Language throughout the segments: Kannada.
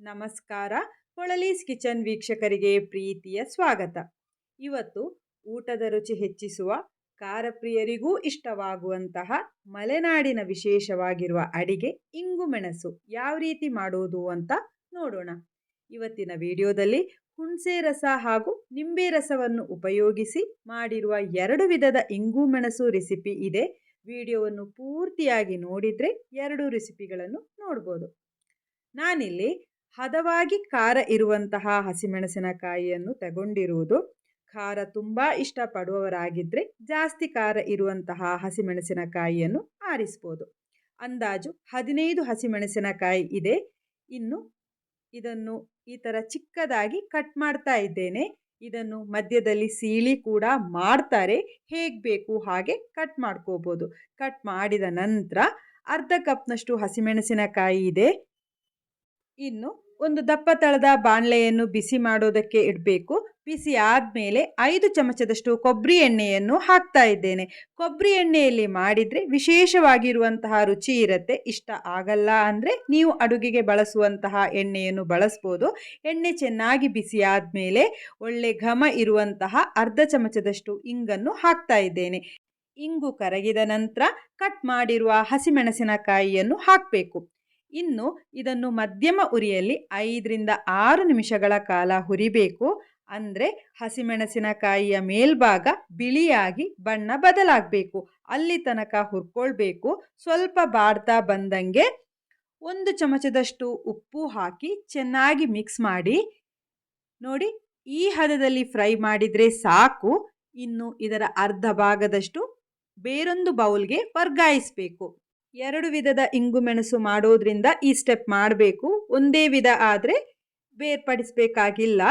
ನಮಸ್ಕಾರ. ಕೊಳಲೀಸ್ ಕಿಚನ್ ವೀಕ್ಷಕರಿಗೆ ಪ್ರೀತಿಯ ಸ್ವಾಗತ. ಇವತ್ತು ಊಟದ ರುಚಿ ಹೆಚ್ಚಿಸುವ ಖಾರಪ್ರಿಯರಿಗೂ ಇಷ್ಟವಾಗುವಂತಹ ಮಲೆನಾಡಿನ ವಿಶೇಷವಾಗಿರುವ ಅಡಿಗೆ ಇಂಗು ಮೆಣಸು ಯಾವ ರೀತಿ ಮಾಡುವುದು ಅಂತ ನೋಡೋಣ. ಇವತ್ತಿನ ವಿಡಿಯೋದಲ್ಲಿ ಹುಣಸೆ ರಸ ಹಾಗೂ ನಿಂಬೆ ರಸವನ್ನು ಉಪಯೋಗಿಸಿ ಮಾಡಿರುವ ಎರಡು ವಿಧದ ಇಂಗು ಮೆಣಸು ರೆಸಿಪಿ ಇದೆ. ವಿಡಿಯೋವನ್ನು ಪೂರ್ತಿಯಾಗಿ ನೋಡಿದರೆ ಎರಡು ರೆಸಿಪಿಗಳನ್ನು ನೋಡ್ಬೋದು. ನಾನಿಲ್ಲಿ ಹದವಾಗಿ ಖಾರ ಇರುವಂತಹ ಹಸಿಮೆಣಸಿನಕಾಯಿಯನ್ನು ತಗೊಂಡಿರುವುದು. ಖಾರ ತುಂಬ ಇಷ್ಟಪಡುವವರಾಗಿದ್ದರೆ ಜಾಸ್ತಿ ಖಾರ ಇರುವಂತಹ ಹಸಿಮೆಣಸಿನಕಾಯಿಯನ್ನು ಆರಿಸ್ಬೋದು. ಅಂದಾಜು ಹದಿನೈದು ಹಸಿಮೆಣಸಿನಕಾಯಿ ಇದೆ. ಇನ್ನು ಇದನ್ನು ಈ ಥರ ಚಿಕ್ಕದಾಗಿ ಕಟ್ ಮಾಡ್ತಾ ಇದ್ದೇನೆ. ಇದನ್ನು ಮಧ್ಯದಲ್ಲಿ ಸೀಳಿ ಕೂಡ ಮಾಡ್ತಾರೆ. ಹೇಗೆ ಬೇಕು ಹಾಗೆ ಕಟ್ ಮಾಡ್ಕೋಬೋದು. ಕಟ್ ಮಾಡಿದ ನಂತರ ಅರ್ಧ ಕಪ್ನಷ್ಟು ಹಸಿಮೆಣಸಿನಕಾಯಿ ಇದೆ. ಇನ್ನು ಒಂದು ದಪ್ಪ ತಳದ ಬಾಣಲೆಯನ್ನು ಬಿಸಿ ಮಾಡೋದಕ್ಕೆ ಇಡಬೇಕು. ಬಿಸಿ ಆದಮೇಲೆ ಐದು ಚಮಚದಷ್ಟು ಕೊಬ್ಬರಿ ಎಣ್ಣೆಯನ್ನು ಹಾಕ್ತಾ ಇದ್ದೇನೆ. ಕೊಬ್ಬರಿ ಎಣ್ಣೆಯಲ್ಲಿ ಮಾಡಿದರೆ ವಿಶೇಷವಾಗಿರುವಂತಹ ರುಚಿ ಇರುತ್ತೆ. ಇಷ್ಟ ಆಗಲ್ಲ ಅಂದರೆ ನೀವು ಅಡುಗೆಗೆ ಬಳಸುವಂತಹ ಎಣ್ಣೆಯನ್ನು ಬಳಸ್ಬೋದು. ಎಣ್ಣೆ ಚೆನ್ನಾಗಿ ಬಿಸಿ ಆದಮೇಲೆ ಒಳ್ಳೆ ಘಮ ಇರುವಂತಹ ಅರ್ಧ ಚಮಚದಷ್ಟು ಇಂಗನ್ನು ಹಾಕ್ತಾ ಇದ್ದೇನೆ. ಇಂಗು ಕರಗಿದ ನಂತರ ಕಟ್ ಮಾಡಿರುವ ಹಸಿಮೆಣಸಿನಕಾಯಿಯನ್ನು ಹಾಕಬೇಕು. ಇನ್ನು ಇದನ್ನು ಮಧ್ಯಮ ಉರಿಯಲ್ಲಿ ಐದರಿಂದ ಆರು ನಿಮಿಷಗಳ ಕಾಲ ಹುರಿಬೇಕು. ಅಂದರೆ ಹಸಿಮೆಣಸಿನಕಾಯಿಯ ಮೇಲ್ಭಾಗ ಬಿಳಿಯಾಗಿ ಬಣ್ಣ ಬದಲಾಗಬೇಕು. ಅಲ್ಲಿ ತನಕ ಹುರ್ಕೊಳ್ಬೇಕು. ಸ್ವಲ್ಪ ಬಾಡ್ತಾ ಬಂದಂಗೆ ಒಂದು ಚಮಚದಷ್ಟು ಉಪ್ಪು ಹಾಕಿ ಚೆನ್ನಾಗಿ ಮಿಕ್ಸ್ ಮಾಡಿ. ನೋಡಿ, ಈ ಹದದಲ್ಲಿ ಫ್ರೈ ಮಾಡಿದರೆ ಸಾಕು. ಇನ್ನು ಇದರ ಅರ್ಧ ಭಾಗದಷ್ಟು ಬೇರೊಂದು ಬೌಲ್ಗೆ ವರ್ಗಾಯಿಸಬೇಕು. ಎರಡು ವಿಧದ ಇಂಗು ಮೆಣಸು ಮಾಡೋದ್ರಿಂದ ಈ ಸ್ಟೆಪ್ ಮಾಡಬೇಕು. ಒಂದೇ ವಿಧ ಆದರೆ ಬೇರ್ಪಡಿಸಬೇಕಾಗಿಲ್ಲ.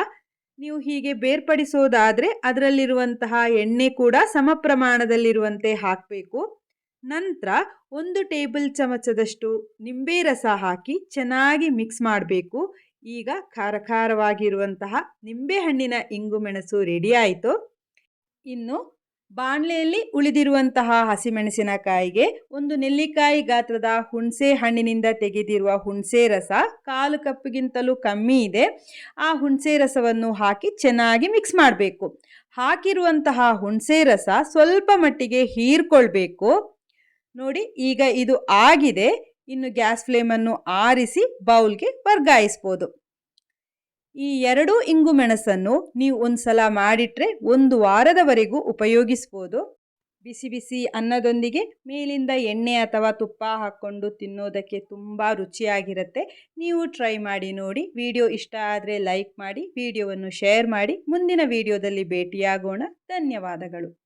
ನೀವು ಹೀಗೆ ಬೇರ್ಪಡಿಸೋದಾದರೆ ಅದರಲ್ಲಿರುವಂತಹ ಎಣ್ಣೆ ಕೂಡ ಸಮ ಪ್ರಮಾಣದಲ್ಲಿರುವಂತೆ ಹಾಕಬೇಕು. ನಂತರ ಒಂದು ಟೇಬಲ್ ಚಮಚದಷ್ಟು ನಿಂಬೆ ರಸ ಹಾಕಿ ಚೆನ್ನಾಗಿ ಮಿಕ್ಸ್ ಮಾಡಬೇಕು. ಈಗ ಖಾರ ಖಾರವಾಗಿರುವಂತಹ ನಿಂಬೆಹಣ್ಣಿನ ಇಂಗು ಮೆಣಸು ರೆಡಿ ಆಯಿತು. ಇನ್ನು ಬಾಣಲೆಯಲ್ಲಿ ಉಳಿದಿರುವಂತಹ ಹಸಿಮೆಣಸಿನಕಾಯಿಗೆ ಒಂದು ನೆಲ್ಲಿಕಾಯಿ ಗಾತ್ರದ ಹುಣಸೆ ಹಣ್ಣಿನಿಂದ ತೆಗೆದಿರುವ ಹುಣಸೆ ರಸ ಕಾಲು ಕಪ್ಪಿಗಿಂತಲೂ ಕಮ್ಮಿ ಇದೆ. ಆ ಹುಣಸೆ ರಸವನ್ನು ಹಾಕಿ ಚೆನ್ನಾಗಿ ಮಿಕ್ಸ್ ಮಾಡಬೇಕು. ಹಾಕಿರುವಂತಹ ಹುಣಸೆ ರಸ ಸ್ವಲ್ಪ ಮಟ್ಟಿಗೆ ಹೀರ್ಕೊಳ್ಬೇಕು. ನೋಡಿ, ಈಗ ಇದು ಆಗಿದೆ. ಇನ್ನು ಗ್ಯಾಸ್ ಫ್ಲೇಮನ್ನು ಆರಿಸಿ ಬೌಲ್ಗೆ ವರ್ಗಾಯಿಸ್ಬೋದು. ಈ ಎರಡೂ ಇಂಗು ಮೆಣಸನ್ನು ನೀವು ಒಂದು ಸಲ ಮಾಡಿಟ್ರೆ ಒಂದು ವಾರದವರೆಗೂ ಉಪಯೋಗಿಸ್ಬೋದು. ಬಿಸಿ ಬಿಸಿ ಅನ್ನದೊಂದಿಗೆ ಮೇಲಿಂದ ಎಣ್ಣೆ ಅಥವಾ ತುಪ್ಪ ಹಾಕ್ಕೊಂಡು ತಿನ್ನೋದಕ್ಕೆ ತುಂಬ ರುಚಿಯಾಗಿರುತ್ತೆ. ನೀವು ಟ್ರೈ ಮಾಡಿ ನೋಡಿ. ವಿಡಿಯೋ ಇಷ್ಟ ಆದರೆ ಲೈಕ್ ಮಾಡಿ, ವಿಡಿಯೋವನ್ನು ಶೇರ್ ಮಾಡಿ. ಮುಂದಿನ ವಿಡಿಯೋದಲ್ಲಿ ಭೇಟಿಯಾಗೋಣ. ಧನ್ಯವಾದಗಳು.